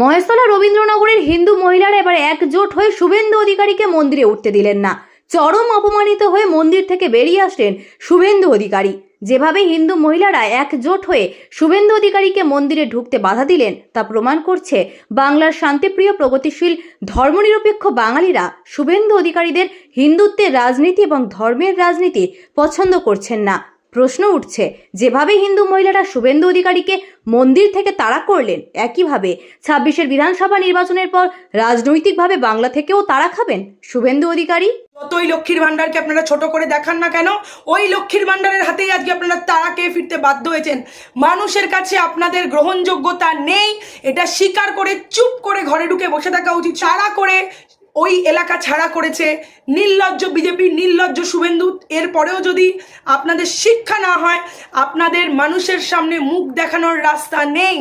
মহেশতলা রবীন্দ্রনগরের হিন্দু মহিলারা এবার একজোট হয়ে শুভেন্দু অধিকারীকে মন্দিরে উঠতে দিলেন না। চরম অপমানিত হয়ে মন্দির থেকে বেরিয়ে আসলেন শুভেন্দু অধিকারী। যেভাবে হিন্দু মহিলারা একজোট হয়ে শুভেন্দু অধিকারীকে মন্দিরে ঢুকতে বাধা দিলেন, তা প্রমাণ করছে বাংলার শান্তিপ্রিয় প্রগতিশীল, ধর্মনিরপেক্ষ বাঙালিরা শুভেন্দু অধিকারীদের হিন্দুত্বের রাজনীতি এবং ধর্মের রাজনীতি পছন্দ করছেন না। প্রশ্ন উঠছে, যেভাবে হিন্দু মহিলারা শুভেন্দু অধিকারীকে মন্দির থেকে তাড়া করলেন, একইভাবে ছাব্বিশের বিধানসভা নির্বাচনের পর রাজনৈতিকভাবে বাংলা থেকেও তাড়া খাবেন শুভেন্দু অধিকারী? যতই লক্ষ্মীর ভান্ডারকে আপনারা ছোট করে দেখান না কেন, ওই লক্ষ্মীর ভান্ডারের হাতেই আজকে আপনারা তারা কে ফিরতে বাধ্য হয়েছেন। মানুষের কাছে আপনাদের গ্রহণযোগ্যতা নেই, এটা স্বীকার করে চুপ করে ঘরে ঢুকে বসে থাকা উচিত। ছাড়া করে ওই এলাকা ছাড়া করেছে। নির্লজ্জ বিজেপি, নির্লজ্জ শুভেন্দু, এরপরেও যদি আপনাদের শিক্ষা না হয়, আপনাদের মানুষের সামনে মুখ দেখানোর রাস্তা নেই।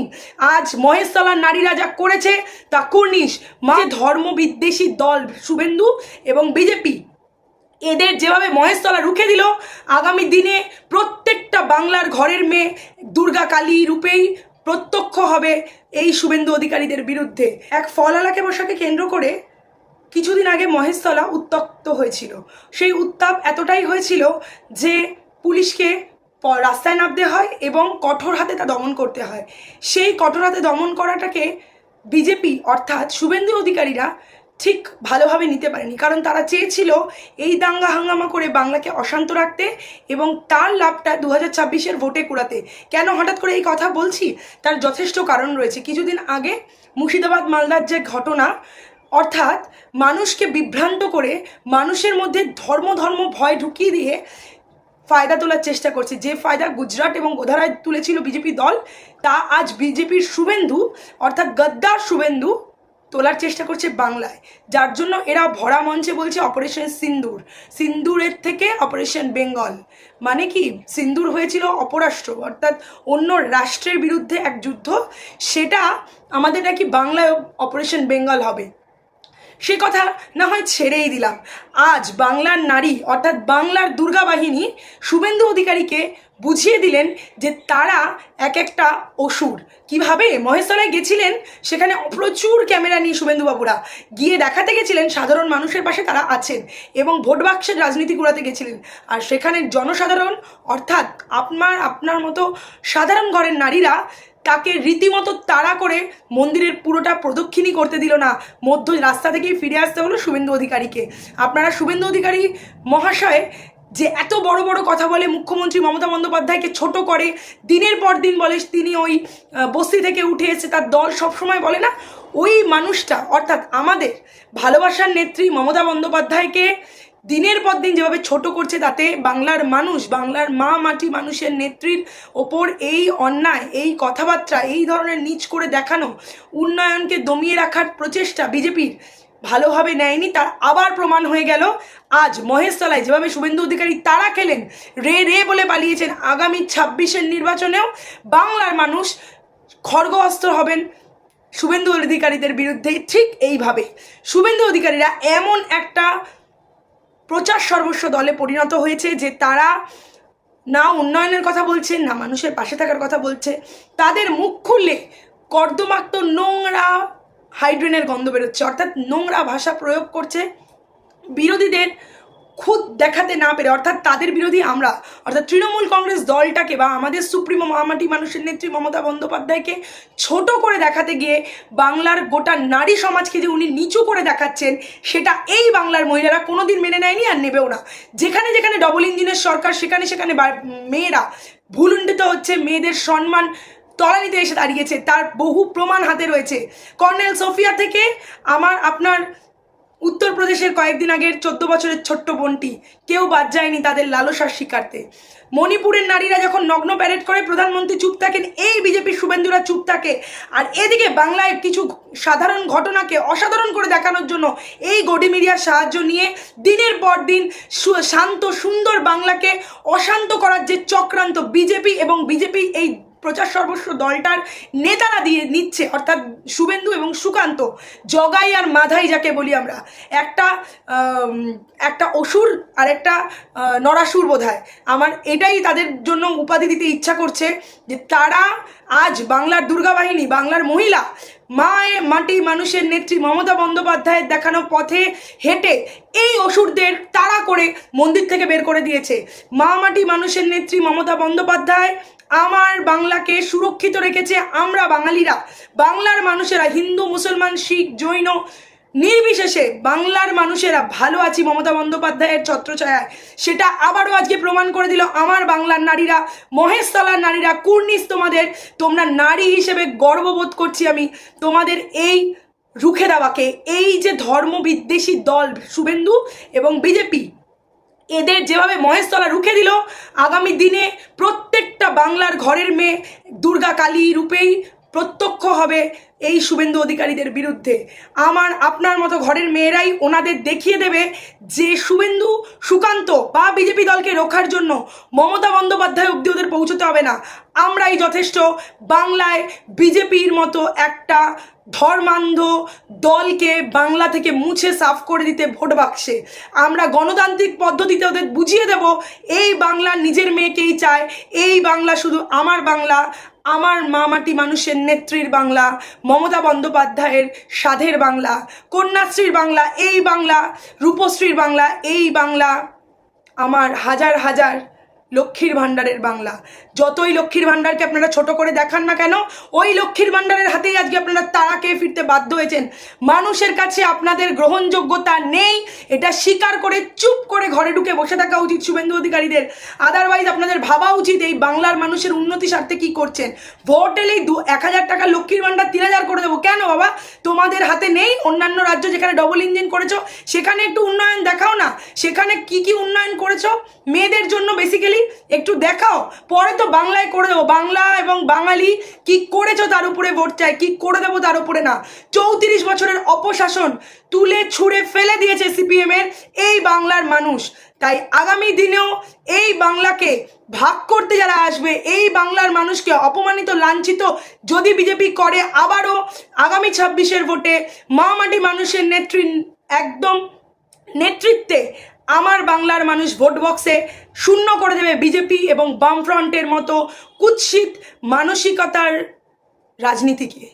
আজ মহেশতলার নারীরা যা করেছে, তা কুর্নিশ। মা ধর্মবিদ্বেষী দল শুভেন্দু এবং বিজেপি। এদের যেভাবে মহেশতলা রুখে দিল, আগামী দিনে প্রত্যেকটা বাংলার ঘরের মেয়ে দুর্গা কালী রূপেই প্রত্যক্ষ হবে এই শুভেন্দু অধিকারীদের বিরুদ্ধে। এক ফলালাকে বসাকে কেন্দ্র করে কিছুদিন আগে মহেশতলা উত্তপ্ত হয়েছিল। সেই উত্তাপ এতটাই হয়েছিল যে পুলিশকে রাস্তায় নামতে হয় এবং কঠোর হাতে তা দমন করতে হয়। সেই কঠোর হাতে দমন করাটাকে বিজেপি অর্থাৎ শুভেন্দু অধিকারীরা ঠিক ভালোভাবে নিতে পারেনি। কারণ তারা চেয়েছিল এই দাঙ্গা হাঙ্গামা করে বাংলাকে অশান্ত রাখতে এবং তার লাভটা দু হাজার ছাব্বিশের ভোটে কুড়াতে। কেন হঠাৎ করে এই কথা বলছি? তার যথেষ্ট কারণ রয়েছে। কিছুদিন আগে মুর্শিদাবাদ মালদার যে ঘটনা অর্থাৎ মানুষকে বিভ্রান্ত করে মানুষের মধ্যে ধর্ম ধর্ম ভয় ঢুকিয়ে দিয়ে ফায়দা তোলার চেষ্টা করছে। যে ফায়দা গুজরাট এবং গোধারায় তুলেছিল বিজেপি দল, তা আজ বিজেপির শুভেন্দু, অর্থাৎ গদ্দার শুভেন্দু, তোলার চেষ্টা করছে বাংলায়। যার জন্য এরা ভরা মঞ্চে বলছে অপারেশন সিন্দুর। সিন্দুরের থেকে অপারেশন বেঙ্গল। মানে কি? সিন্দুর হয়েছিল অপরাষ্ট্র, অর্থাৎ অন্য রাষ্ট্রের বিরুদ্ধে এক যুদ্ধ। সেটা আমাদের নাকি বাংলায় অপারেশন বেঙ্গল হবে। সে কথা না হয় ছেড়েই দিলাম। আজ বাংলার নারী, অর্থাৎ বাংলার দুর্গা বাহিনী শুভেন্দু অধিকারীকে বুঝিয়ে দিলেন যে তারা এক একটা অসুর। কীভাবে? মহেশতলায় গেছিলেন, সেখানে প্রচুর ক্যামেরা নিয়ে শুভেন্দুবাবুরা। গিয়ে দেখাতে গেছিলেন সাধারণ মানুষের পাশে তারা আছেন এবং ভোট বাক্সের রাজনীতি করাতে গেছিলেন। আর সেখানে জনসাধারণ, অর্থাৎ আপনার আপনার মতো সাধারণ ঘরের নারীরা তাকে রীতিমতো তাড়া করে মন্দিরের পুরোটা প্রদক্ষিণই করতে দিল না। মধ্য রাস্তা থেকেই ফিরে আসতে হলো শুভেন্দু অধিকারীকে। আপনারা শুভেন্দু অধিকারী মহাশয় যে এত বড় বড় কথা বলে মুখ্যমন্ত্রী মমতা বন্দ্যোপাধ্যায়কে ছোট করে দিনের পর দিন বলে তিনি ওই বস্তি থেকে উঠে এসে তার দল সবসময় বলে না, ওই মানুষটা অর্থাৎ আমাদের ভালোবাসার নেত্রী মমতা বন্দ্যোপাধ্যায়কে দিনের পর দিন যেভাবে ছোট করছে, তাতে বাংলার মানুষ, বাংলার মা মাটি মানুষের নেত্রীর ওপর এই অন্যায়, এই কথাবার্তা, এই ধরনের নিচ করে দেখানো, উন্নয়নকে দমিয়ে রাখার প্রচেষ্টা বিজেপির ভালোভাবে নেয়নি, তার আবার প্রমাণ হয়ে গেল। আজ মহেশতলায় যেভাবে শুভেন্দু অধিকারী তারা খেলেন, রে রে বলে পালিয়েছেন আগামী ছাব্বিশের নির্বাচনেও বাংলার মানুষ খড়গ অস্ত্র হবেন শুভেন্দু অধিকারীদের বিরুদ্ধে। ঠিক এইভাবে শুভেন্দু অধিকারীরা এমন একটা প্রচার সর্বস্ব দলে পরিণত হয়েছে যে তারা না উন্নয়নের কথা বলছে, না মানুষের পাশে থাকার কথা বলছে। তাদের মুখ খুললে কর্দমাক্ত নোংরা হাইড্রেনের গন্ধ বেরোচ্ছে। অর্থাৎ নোংরা ভাষা প্রয়োগ করছে বিরোধীদের খুদ দেখাতে না পেরে, অর্থাৎ তাদের বিরোধী আমরা, অর্থাৎ তৃণমূল কংগ্রেস দলটাকে বা আমাদের সুপ্রিমো মহামাটি মানুষের নেত্রী মমতা বন্দ্যোপাধ্যায়কে ছোট করে দেখাতে গিয়ে বাংলার গোটা নারী সমাজকে যে উনি নিচু করে দেখাচ্ছেন, সেটা এই বাংলার মহিলারা কোনোদিন মেনে নেয়নি আর নেবেও না। যেখানে যেখানে ডবল ইঞ্জিনের সরকার, সেখানে সেখানে মেয়েরা ভুলুণ্ঠিত হচ্ছে, মেয়েদের সম্মান তলানিতে এসে দাঁড়িয়েছে, তার বহু প্রমাণ হাতে রয়েছে। কর্নেল সোফিয়া থেকে আমার আপনার উত্তরপ্রদেশের কয়েকদিন আগের চোদ্দ বছরের ছোট্ট বোনটি। কেউ বাদ যায়নি তাদের লালসার শিকারতে। মণিপুরের নারীরা যখন নগ্ন প্যারেড করে, প্রধানমন্ত্রী চুপ থাকেন, এই বিজেপির শুভেন্দুরা চুপ থাকে। আর এদিকে বাংলায় কিছু সাধারণ ঘটনাকে অসাধারণ করে দেখানোর জন্য এই গডি মিডিয়ার সাহায্য নিয়ে দিনের পর দিন শান্ত, সুন্দর বাংলাকে অশান্ত করার যে চক্রান্ত বিজেপি এবং বিজেপি এই প্রচার সর্বস্ব দলটার নেতারা দিয়ে নিচ্ছে, অর্থাৎ শুভেন্দু এবং সুকান্ত, জগাই আর মাধাই যাকে বলি আমরা। একটা একটা অসুর আর একটা নরাসুর বোধহয়। আমার এটাই তাদের জন্য উপাধি দিতে ইচ্ছা করছে যে তারা আজ বাংলার দুর্গা বাহিনী বাংলার মহিলা মায়ের মাটি মানুষের নেত্রী মমতা বন্দ্যোপাধ্যায়ের দেখানো পথে হেঁটে এই অসুরদের তাড়া করে মন্দির থেকে বের করে দিয়েছে। মা মাটি মানুষের নেত্রী মমতা বন্দ্যোপাধ্যায় আমার বাংলাকে সুরক্ষিত রেখেছে আমরা বাঙালিরা। বাংলার মানুষেরা হিন্দু, মুসলমান, শিখ, জৈন, নির্বিশেষে বাংলার মানুষেরা ভালো আছি মমতা বন্দ্যোপাধ্যায়ের ছত্রছায়ায়। সেটা আবারও আজকে প্রমাণ করে দিল আমার বাংলার নারীরা মহেশতলার নারীরা কুর্নিস তোমাদের। তোমরা নারী হিসেবে গর্ববোধ করছি আমি। তোমাদের এই রুখে দেওয়াকে, এই যে ধর্মবিদ্বেষী দল শুভেন্দু এবং বিজেপি এদের যেভাবে মহেশতলা রুখে দিল, আগামী দিনে প্রত্যেকটা বাংলার ঘরের মেয়ে দুর্গা কালী রূপেই প্রত্যক্ষ হবে এই শুভেন্দু অধিকারীদের বিরুদ্ধে। আমার, আপনার মতো ঘরের মেয়েরাই ওনাদের দেখিয়ে দেবে যে শুভেন্দু সুকান্ত বা বিজেপি দলকে রক্ষার জন্য মমতা বন্দ্যোপাধ্যায় অব্দি ওদের পৌঁছতে হবে না। আমরাই যথেষ্ট, বাংলায় বিজেপির মতো একটা ধর্মান্ধ দলকে বাংলা থেকে মুছে সাফ করে দিতে ভোট বাক্সে। আমরা গণতান্ত্রিক পদ্ধতিতে ওদের বুঝিয়ে দেব, এই বাংলা নিজের মেয়েকেই চায়, এই বাংলা শুধু আমার বাংলা, আমার মা মাটি মানুষের নেত্রীর বাংলা, মমতা বন্দ্যোপাধ্যায়ের সাধের বাংলা, কন্যাশ্রীর বাংলা, এই বাংলা, রূপশ্রীর বাংলা, এই বাংলা, আমার হাজার হাজার লক্ষ্মীর ভাণ্ডারের বাংলা। যতই লক্ষ্মীর ভাণ্ডারকে আপনারা ছোট করে দেখান না কেন, ওই লক্ষ্মীর ভাণ্ডারের হাতেই আজকে আপনারা তারা খেয়ে ফিরতে বাধ্য হয়েছেন। মানুষের কাছে আপনাদের গ্রহণযোগ্যতা নেই, এটা স্বীকার করে চুপ করে ঘরে ঢুকে বসে থাকা উচিত শুভেন্দু অধিকারীদের। আদারওয়াইজ আপনাদের ভাবা উচিত এই বাংলার মানুষের উন্নতি স্বার্থে কি করছেন। ভোট এলেই দু এক হাজার টাকা লক্ষ্মীর ভাণ্ডার তিন হাজার করে দেবো। কেন বাবা? তোমাদের হাতে নেই, অন্যান্য রাজ্য যেখানে ডবল ইঞ্জিন করেছ, সেখানে একটু উন্নয়ন দেখাও না। সেখানে কি কি উন্নয়ন করেছ? মেয়েদের জন্য বেসিক্যালি একটু দেখাও। পরে তো বাংলায় করে দেবো। বাংলা এবং বাঙালি কি করেছ তার উপরে ভোট চাই? কি করে দেবো তার উপরে না? চৌত্রিশ বছরের অপশাসন তুলে ছুঁড়ে ফেলে দিয়েছে সিপিএম এর এই বাংলার মানুষ। তাই আগামী দিনেও এই বাংলাকে ভাগ করতে যারা আসবে, এই বাংলার মানুষকে অপমানিত, লাঞ্ছিত যদি বিজেপি করে, আবারও আগামী ছাব্বিশের ভোটে মা মাটি মানুষের নেত্রী, একদম নেতৃত্বে আমার বাংলার মানুষ ভোট বক্সে শূন্য করে দেবে বিজেপি এবং বামফ্রন্টের মতো কুৎসিত মানসিকতার রাজনীতিকে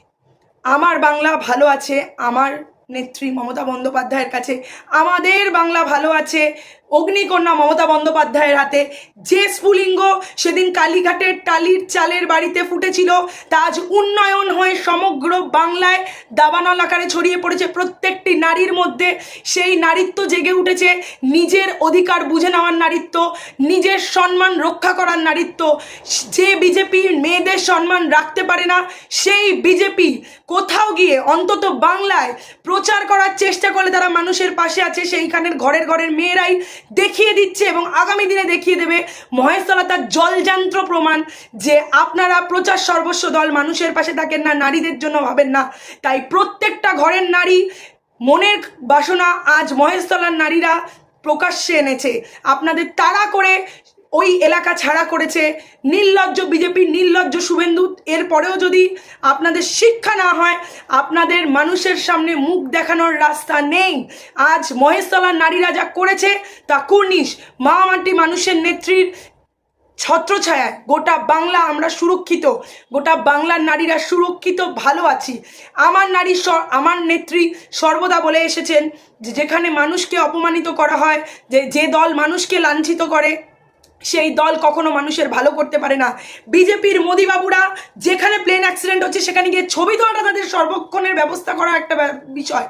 আমার বাংলা ভালো আছে, আমার নেত্রী মমতা বন্দ্যোপাধ্যায়ের কাছে, আমাদের বাংলা ভালো আছে অগ্নিকন্যা মমতা বন্দ্যোপাধ্যায়ের হাতে। যে স্ফুলিঙ্গ সেদিন কালীঘাটের টালির চালের বাড়িতে ফুটেছিল, তা আজ উন্নয়ন হয়ে সমগ্র বাংলায় দাবানল আকারে ছড়িয়ে পড়েছে। প্রত্যেকটি নারীর মধ্যে সেই নারীত্ব জেগে উঠেছে। নিজের অধিকার বুঝে নেওয়ার নারীত্ব, নিজের সম্মান রক্ষা করার নারীত্ব। যে বিজেপি মেয়েদের সম্মান রাখতে পারে না, সেই বিজেপি কোথাও গিয়ে অন্তত বাংলায় প্রচার করার চেষ্টা করলে তারা মানুষের পাশে আছে। সেইখানের ঘরের ঘরের মেয়েরাই দেখিয়ে দিচ্ছে এবং আগামী দিনে দেখিয়ে দেবে মহেশতলা তার জলযন্ত্র প্রমাণ যে আপনারা প্রচার সর্বস্ব দল, মানুষের পাশে থাকেন না, নারীদের জন্য ভাবেন না। তাই প্রত্যেকটা ঘরের নারী মনের বাসনা আজ মহেশতলার নারীরা প্রকাশ্যে এনেছে। আপনাদের তারা করে ওই এলাকা ছাড়া করেছে। নির্লজ্জ বিজেপির নির্লজ্জ শুভেন্দু, এরপরেও যদি আপনাদের শিক্ষা না হয়, আপনাদের মানুষের সামনে মুখ দেখানোর রাস্তা নেই। আজ মহেশতলার নারীরা যা করেছে তা কুর্নিশ। মা মাটি মানুষের নেত্রীর ছত্রছায়ায়। গোটা বাংলা আমরা সুরক্ষিত। গোটা বাংলার নারীরা সুরক্ষিত, ভালো আছি। আমার নারী আমার নেত্রী সর্বদা বলে এসেছেন যে, যেখানে মানুষকে অপমানিত করা হয়, যে যে দল মানুষকে লাঞ্ছিত করে সেই দল কখনো মানুষের ভালো করতে পারে না। বিজেপির মোদিবাবুরা যেখানে প্লেন অ্যাক্সিডেন্ট হচ্ছে, সেখানে গিয়ে ছবি তোলাটা তাদের সর্বক্ষণের ব্যবস্থা করা একটা বিষয়।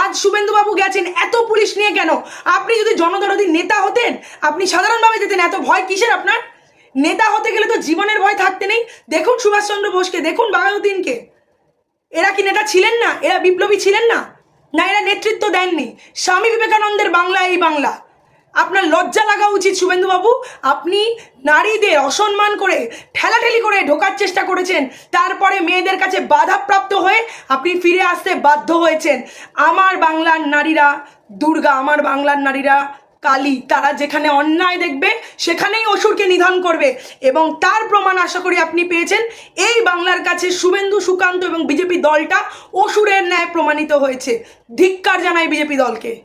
আজ শুভেন্দুবাবু গেছেন, এত পুলিশ নিয়ে কেন? আপনি যদি জনদরদি নেতা হতেন, আপনি সাধারণভাবে যেতেন, এত ভয় কিসের আপনার? নেতা হতে গেলে তো জীবনের ভয় থাকতে নেই। দেখুন সুভাষচন্দ্র বোসকে, দেখুন বাঘাউদ্দিনকে এরা কি নেতা ছিলেন না? এরা বিপ্লবী ছিলেন না? না, এরা নেতৃত্ব দেননি। স্বামী বিবেকানন্দের বাংলা এই বাংলা। আপনার লজ্জা লাগা উচিত, শুভেন্দুবাবু। আপনি নারীদের অসম্মান করে ঠেলাঠেলি করে ঢোকার চেষ্টা করেছেন, তারপরে মেয়েদের কাছে বাধাপ্রাপ্ত হয়ে আপনি ফিরে আসতে বাধ্য হয়েছেন। আমার বাংলার নারীরা, দুর্গা, আমার বাংলার নারীরা, কালী, তারা যেখানে অন্যায় দেখবে, সেখানেই অসুরকে নিধন করবে। এবং তার প্রমাণ আশা করি আপনি পেয়েছেন, এই বাংলার কাছে শুভেন্দু, সুকান্ত এবং বিজেপি দলটা অসুরের ন্যায় প্রমাণিত হয়েছে। ধিক্কার জানায় বিজেপি দলকে।